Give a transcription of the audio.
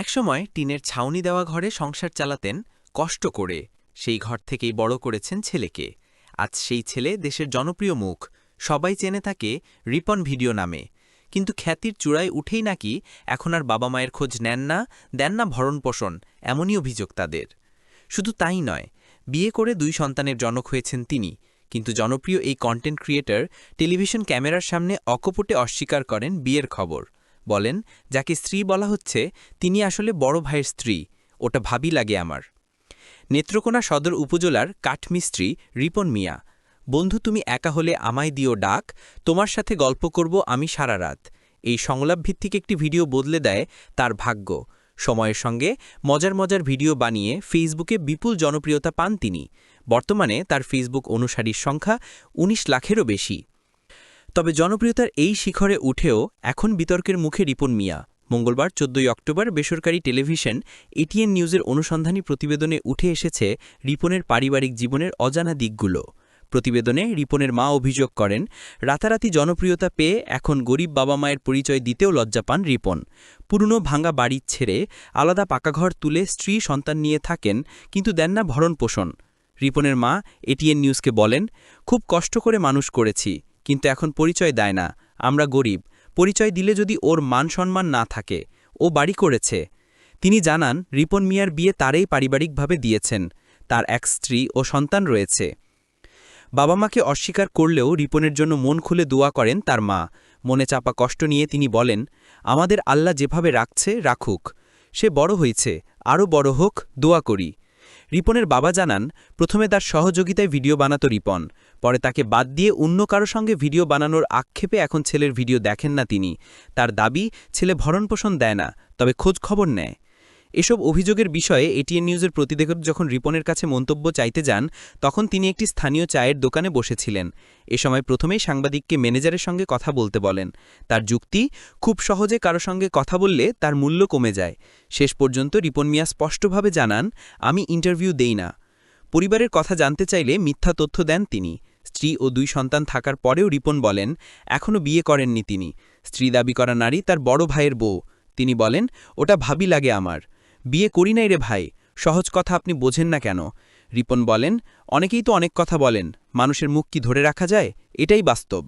একসময় টিনের ছাউনি দেওয়া ঘরে সংসার চালাতেন কষ্ট করে। সেই ঘর থেকেই বড় করেছেন ছেলেকে। আজ সেই ছেলে দেশের জনপ্রিয় মুখ। সবাই চেনে তাকে রিপন ভিডিও নামে। কিন্তু খ্যাতির চূড়ায় উঠেই নাকি এখন আর বাবা মায়ের খোঁজ নেন না, দেন না ভরণপোষণ এমনই অভিযোগ তাদের। শুধু তাই নয়, বিয়ে করে দুই সন্তানের জনক হয়েছেন তিনি। কিন্তু জনপ্রিয় এই কন্টেন্ট ক্রিয়েটর টেলিভিশন ক্যামেরার সামনে অকপটে অস্বীকার করেন বিয়ের খবর। বলেন, যাকে স্ত্রী বলা হচ্ছে, তিনি আসলে বড় ভাইয়ের স্ত্রী। ওটা ভাবি লাগে আমার। নেত্রকোনা সদর উপজেলার কাঠমিস্ত্রি রিপন মিয়া, বন্ধু, তুমি একা হলে আমায় দিও ডাক, তোমার সাথে গল্প করব আমি সারা রাত। এই সংলাপ ভিত্তিক একটি ভিডিও বদলে দেয় তার ভাগ্য। সময়ের সঙ্গে মজার মজার ভিডিও বানিয়ে ফেসবুকে বিপুল জনপ্রিয়তা পান তিনি। বর্তমানে তার ফেসবুক অনুসারীর সংখ্যা ১৯ লাখেরও বেশি। তবে জনপ্রিয়তার এই শিখরে উঠেও এখন বিতর্কের মুখে রিপন মিয়া। মঙ্গলবার চোদ্দই অক্টোবর বেসরকারি টেলিভিশন এটিএন নিউজের অনুসন্ধানী প্রতিবেদনে উঠে এসেছে রিপনের পারিবারিক জীবনের অজানা দিকগুলো। প্রতিবেদনে রিপনের মা অভিযোগ করেন, রাতারাতি জনপ্রিয়তা পেয়ে এখন গরিব বাবা মায়ের পরিচয় দিতেও লজ্জা পান রিপন। পুরনো ভাঙা বাড়ি ছেড়ে আলাদা পাকাঘর তুলে স্ত্রী সন্তান নিয়ে থাকেন, কিন্তু দেন না ভরণ পোষণ রিপনের মা এটিএন নিউজকে বলেন, খুব কষ্ট করে মানুষ করেছি। কিন্তু এখন পরিচয় দেয় না। আমরা গরিব। পরিচয় দিলে যদি ওর মান সম্মান না থাকে, ও বাড়ি করেছে। তিনি জানান, রিপন মিয়ার বিয়ে তারেই পারিবারিকভাবে দিয়েছেন। তার এক স্ত্রী ও সন্তান রয়েছে। বাবা মাকে অস্বীকার করলেও রিপনের জন্য মন খুলে দোয়া করেন তার মা। মনে চাপা কষ্ট নিয়ে তিনি বলেন, আমাদের আল্লাহ যেভাবে রাখছে, রাখুক। সে বড় হয়েছে। আরও বড় হোক, দোয়া করি। রিপনের বাবা জানান, প্রথমে তার সহযোগিতায় ভিডিও বানাত রিপন। পরে তাকে বাদ দিয়ে অন্য কারও সঙ্গে ভিডিও বানানোর আক্ষেপে এখন ছেলের ভিডিও দেখেন না তিনি। তার দাবি, ছেলে ভরণপোষণ দেয় না, তবে খোঁজ খবর নেয়। এসব অভিযোগের বিষয়ে এটিএন নিউজের প্রতিবেদক যখন রিপনের কাছে মন্তব্য চাইতে যান, তখন তিনি একটি স্থানীয় চায়ের দোকানে বসেছিলেন। এ সময় প্রথমেই সাংবাদিককে ম্যানেজারের সঙ্গে কথা বলতে বলেন। তার যুক্তি, খুব সহজে কারও সঙ্গে কথা বললে তার মূল্য কমে যায়। শেষ পর্যন্ত রিপন মিয়া স্পষ্টভাবে জানান, আমি ইন্টারভিউ দেই না। পরিবারের কথা জানতে চাইলে মিথ্যা তথ্য দেন তিনি। স্ত্রী ও দুই সন্তান থাকার পরেও রিপন বলেন এখনও বিয়ে করেননি তিনি। স্ত্রী দাবি করা নারী তার বড় ভাইয়ের বউ। তিনি বলেন, ওটা ভাবি লাগে আমার। বিয়ে করি নাই রে ভাই, সহজ কথা আপনি বোঝেন না কেন। রিপন বলেন, অনেকেই তো অনেক কথা বলেন, মানুষের মুখ কি ধরে রাখা যায়? এটাই বাস্তব।